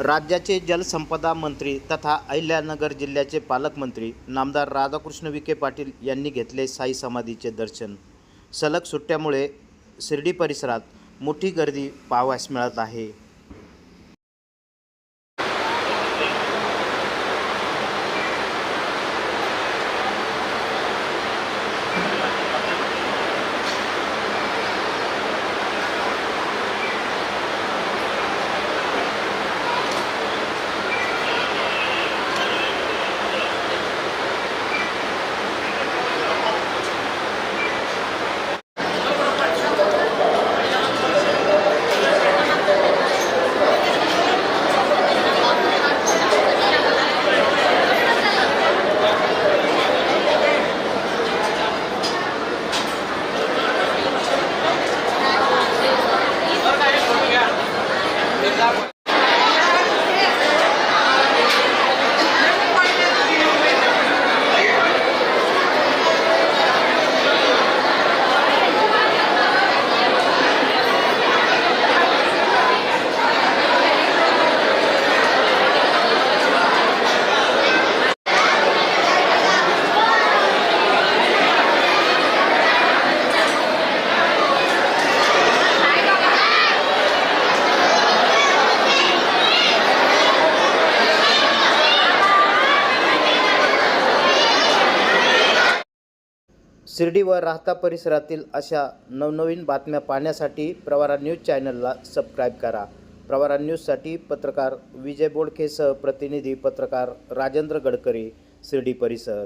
राज्याचे जलसंपदा मंत्री तथा अहिल्यानगर जिल्ह्याचे पालकमंत्री नामदार राधाकृष्ण विखे पाटील यांनी घेतले साई समाधीचे दर्शन. सलग सुट्ट्यामुळे शिर्डी परिसरात मोठी गर्दी पाहावयास मिळत आहे. शिर्डी व राहता परिसरातील अशा नवनवीन बातम्या पाहण्यासाठी प्रवारा न्यूज चॅनलला सबस्क्राईब करा. प्रवारा न्यूजसाठी पत्रकार विजय बोडखेसह प्रतिनिधी पत्रकार राजेंद्र गडकरी शिर्डी परिसर.